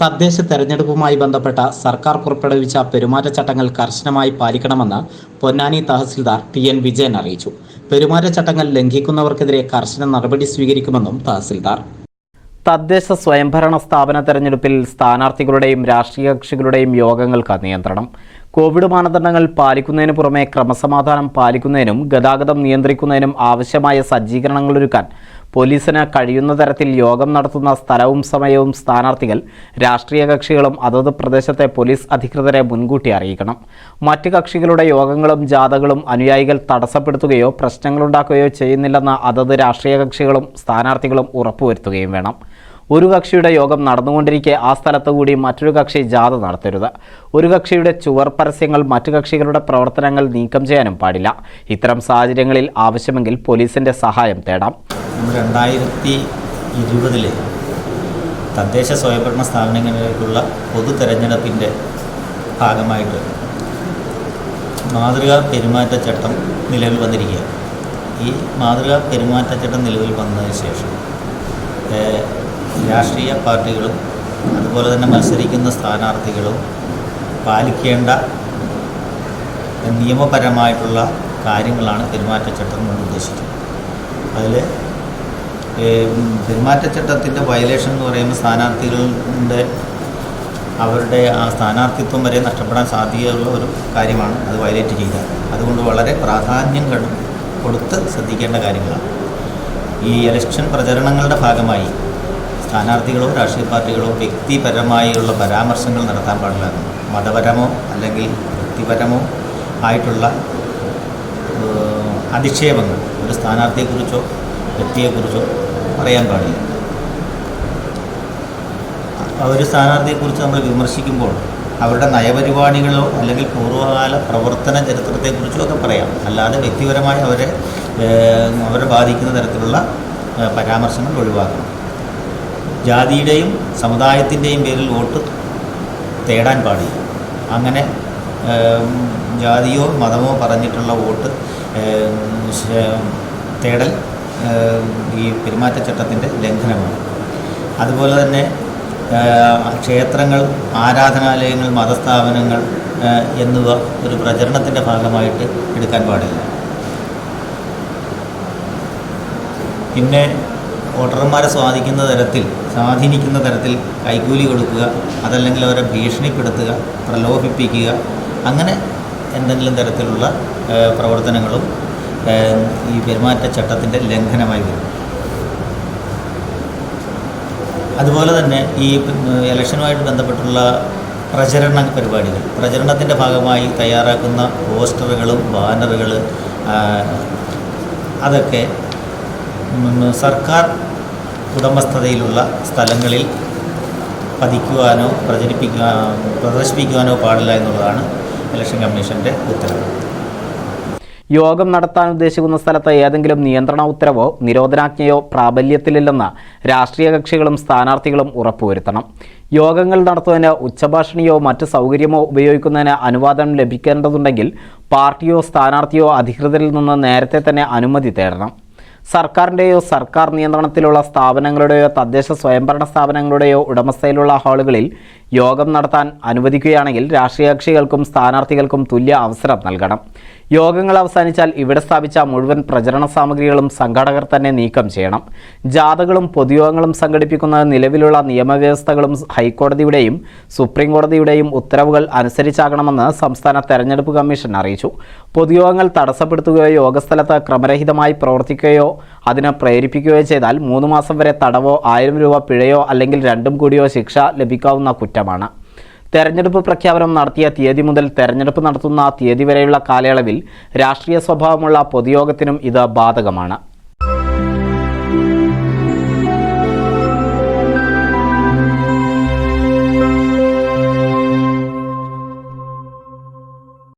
തദ്ദേശ തെരഞ്ഞെടുപ്പുമായി ബന്ധപ്പെട്ട സർക്കാർ പുറപ്പെടുവിച്ച പെരുമാറ്റച്ചട്ടങ്ങൾ കർശനമായി പാലിക്കണമെന്ന് പൊന്നാനി തഹസിൽദാർ ടി എൻ വിജയൻ അറിയിച്ചു. പെരുമാറ്റച്ചട്ടങ്ങൾ ലംഘിക്കുന്നവർക്കെതിരെ കർശന നടപടി സ്വീകരിക്കുമെന്നും തഹസിൽദാർ. തദ്ദേശ സ്വയംഭരണ സ്ഥാപന തെരഞ്ഞെടുപ്പിൽ സ്ഥാനാർത്ഥികളുടെയും രാഷ്ട്രീയ കക്ഷികളുടെയും യോഗങ്ങൾക്ക് നിയന്ത്രണം. കോവിഡ് മാനദണ്ഡങ്ങൾ പാലിക്കുന്നതിന് പുറമെ ക്രമസമാധാനം പാലിക്കുന്നതിനും ഗതാഗതം നിയന്ത്രിക്കുന്നതിനും ആവശ്യമായ സജ്ജീകരണങ്ങൾ ഒരുക്കാൻ പോലീസിന് കഴിയുന്ന തരത്തിൽ യോഗം നടത്തുന്ന സ്ഥലവും സമയവും സ്ഥാനാർത്ഥികൾ രാഷ്ട്രീയ കക്ഷികളും അതത് പ്രദേശത്തെ പോലീസ് അധികൃതരെ മുൻകൂട്ടി അറിയിക്കണം. മറ്റ് കക്ഷികളുടെ യോഗങ്ങളും ജാഥകളും അനുയായികൾ തടസ്സപ്പെടുത്തുകയോ പ്രശ്നങ്ങളുണ്ടാക്കുകയോ ചെയ്യുന്നില്ലെന്ന് അതത് രാഷ്ട്രീയ കക്ഷികളും സ്ഥാനാർത്ഥികളും ഉറപ്പുവരുത്തുകയും വേണം. ഒരു കക്ഷിയുടെ യോഗം നടന്നുകൊണ്ടിരിക്കെ ആ സ്ഥലത്ത് കൂടി മറ്റൊരു കക്ഷി ജാഥ നടത്തരുത്. ഒരു കക്ഷിയുടെ ചുവർ പരസ്യങ്ങൾ മറ്റു കക്ഷികളുടെ പ്രവർത്തനങ്ങൾ നീക്കം ചെയ്യാനും പാടില്ല. ഇത്തരം സാഹചര്യങ്ങളിൽ ആവശ്യമെങ്കിൽ പോലീസിന്റെ സഹായം തേടാം. രണ്ടായിരത്തി ഇരുപതിൽ തദ്ദേശ സ്വയംഭരണ സ്ഥാപനങ്ങളിലേക്കുള്ള പൊതു തെരഞ്ഞെടുപ്പിന്റെ ഭാഗമായിട്ട് മാതൃകാ പെരുമാറ്റച്ചട്ടം നിലവിൽ വന്നിരിക്കുകയാണ്. ഈ മാതൃകാ പെരുമാറ്റച്ചട്ടം നിലവിൽ വന്നതിന് ശേഷം രാഷ്ട്രീയ പാർട്ടികളും അതുപോലെ തന്നെ മത്സരിക്കുന്ന സ്ഥാനാർത്ഥികളും പാലിക്കേണ്ട നിയമപരമായിട്ടുള്ള കാര്യങ്ങളാണ് പെരുമാറ്റച്ചട്ടം കൊണ്ട് ഉദ്ദേശിക്കുന്നത് അതിൽ പെരുമാറ്റച്ചട്ടത്തിന്റെ വയലേഷൻ എന്ന് പറയുമ്പോൾ സ്ഥാനാർത്ഥികളുടെ അവരുടെ ആ സ്ഥാനാർത്ഥിത്വം വരെ നഷ്ടപ്പെടാൻ സാധ്യതയുള്ള ഒരു കാര്യമാണ് അത് വയലേറ്റ് ചെയ്യുക. അതുകൊണ്ട് വളരെ പ്രാധാന്യം കൊടുത്ത് ശ്രദ്ധിക്കേണ്ട കാര്യങ്ങളാണ്. ഈ ഇലക്ഷൻ പ്രചരണങ്ങളുടെ ഭാഗമായി സ്ഥാനാർത്ഥികളോ രാഷ്ട്രീയ പാർട്ടികളോ വ്യക്തിപരമായുള്ള പരാമർശങ്ങൾ നടത്താൻ പാടില്ല. മതപരമോ അല്ലെങ്കിൽ വ്യക്തിപരമോ ആയിട്ടുള്ള അധിക്ഷേപങ്ങൾ ഒരു സ്ഥാനാർത്ഥിയെക്കുറിച്ചോ വ്യക്തിയെക്കുറിച്ചോ പറയാൻ പാടില്ല. ഒരു സ്ഥാനാർത്ഥിയെക്കുറിച്ച് നമ്മൾ വിമർശിക്കുമ്പോൾ അവരുടെ നയപരിപാടികളോ അല്ലെങ്കിൽ പൂർവകാല പ്രവർത്തന ചരിത്രത്തെക്കുറിച്ചോ ഒക്കെ പറയാം. അല്ലാതെ വ്യക്തിപരമായി അവരെ അവരെ ബാധിക്കുന്ന തരത്തിലുള്ള പരാമർശങ്ങൾ ഒഴിവാക്കണം. ജാതിയുടെയും സമുദായത്തിന്റെയും പേരിൽ വോട്ട് തേടാൻ പാടില്ല. അങ്ങനെ ജാതിയോ മതമോ പറഞ്ഞിട്ടുള്ള വോട്ട് തേടൽ ഈ പെരുമാറ്റച്ചട്ടത്തിന്റെ ലംഘനമാണ്. അതുപോലെ തന്നെ ക്ഷേത്രങ്ങൾ ആരാധനാലയങ്ങൾ മതസ്ഥാപനങ്ങൾ എന്നിവ ഒരു പ്രചരണത്തിന്റെ ഭാഗമായിട്ട് എടുക്കാൻ പാടില്ല. പിന്നെ വോട്ടർമാരെ സ്വാധീനിക്കുന്ന തരത്തിൽ സ്വാധീനിക്കുന്ന തരത്തിൽ കൈക്കൂലി കൊടുക്കുക അതല്ലെങ്കിൽ അവരെ ഭീഷണിപ്പെടുത്തുക പ്രലോഭിപ്പിക്കുക അങ്ങനെ എന്തെങ്കിലും തരത്തിലുള്ള പ്രവർത്തനങ്ങളും ഈ പെരുമാറ്റച്ചട്ടത്തിന്റെ ലംഘനമായി വരും. അതുപോലെ തന്നെ ഈ ഇലക്ഷനുമായിട്ട് ബന്ധപ്പെട്ടുള്ള പ്രചരണ പരിപാടികൾ. പ്രചരണത്തിന്റെ ഭാഗമായി തയ്യാറാക്കുന്ന പോസ്റ്ററുകളും ബാനറുകൾ അതൊക്കെ സർക്കാർ ഉടമസ്ഥതയിലുള്ള സ്ഥലങ്ങളിൽ പതിക്കുവാനോ പ്രചരിപ്പിക്കുക പ്രദർശിപ്പിക്കുവാനോ പാടില്ല എന്നുള്ളതാണ് ഇലക്ഷൻ കമ്മീഷന്റെ ഉത്തരവ്. യോഗം നടത്താൻ ഉദ്ദേശിക്കുന്ന സ്ഥലത്ത് ഏതെങ്കിലും നിയന്ത്രണ ഉത്തരവോ നിരോധനാജ്ഞയോ പ്രാബല്യത്തിലില്ലെന്ന് രാഷ്ട്രീയ കക്ഷികളും സ്ഥാനാർത്ഥികളും ഉറപ്പുവരുത്തണം. യോഗങ്ങൾ നടത്തുന്നതിന് ഉച്ചഭാഷണിയോ മറ്റ് സൗകര്യമോ ഉപയോഗിക്കുന്നതിന് അനുവാദം ലഭിക്കേണ്ടതുണ്ടെങ്കിൽ പാർട്ടിയോ സ്ഥാനാർത്ഥിയോ അധികൃതരിൽ നിന്ന് നേരത്തെ തന്നെ അനുമതി തേടണം. സർക്കാരിന്റെയോ സർക്കാർ നിയന്ത്രണത്തിലുള്ള സ്ഥാപനങ്ങളുടെയോ തദ്ദേശ സ്വയംഭരണ സ്ഥാപനങ്ങളുടെയോ ഉടമസ്ഥയിലുള്ള ഹാളുകളിൽ യോഗം നടത്താൻ അനുവദിക്കുകയാണെങ്കിൽ രാഷ്ട്രീയ കക്ഷികൾക്കും സ്ഥാനാർത്ഥികൾക്കും തുല്യ അവസരം നൽകണം. യോഗങ്ങൾ അവസാനിച്ചാൽ ഇവിടെ സ്ഥാപിച്ച മുഴുവൻ പ്രചരണ സാമഗ്രികളും സംഘാടകർ തന്നെ നീക്കം ചെയ്യണം. ജാഥകളും പൊതുയോഗങ്ങളും സംഘടിപ്പിക്കുന്ന നിലവിലുള്ള നിയമവ്യവസ്ഥകളും ഹൈക്കോടതിയുടെയും സുപ്രീം കോടതിയുടെയും ഉത്തരവുകൾ അനുസരിച്ചാകണമെന്ന് സംസ്ഥാന തെരഞ്ഞെടുപ്പ് കമ്മീഷൻ അറിയിച്ചു. പൊതുയോഗങ്ങൾ തടസ്സപ്പെടുത്തുകയോ യോഗസ്ഥലത്ത് ക്രമരഹിതമായി പ്രവർത്തിക്കുകയോ അതിന് പ്രേരിപ്പിക്കുകയോ ചെയ്താൽ മൂന്ന് മാസം വരെ തടവോ ആയിരം രൂപ പിഴയോ അല്ലെങ്കിൽ രണ്ടും കൂടിയോ ശിക്ഷ ലഭിക്കാവുന്ന കുറ്റമാണ്. തെരഞ്ഞെടുപ്പ് പ്രഖ്യാപനം നടത്തിയ തീയതി മുതൽ തെരഞ്ഞെടുപ്പ് നടത്തുന്ന തീയതി വരെയുള്ള കാലയളവിൽ രാഷ്ട്രീയ സ്വഭാവമുള്ള പൊതുയോഗത്തിനും ഇത് ബാധകമാണ്.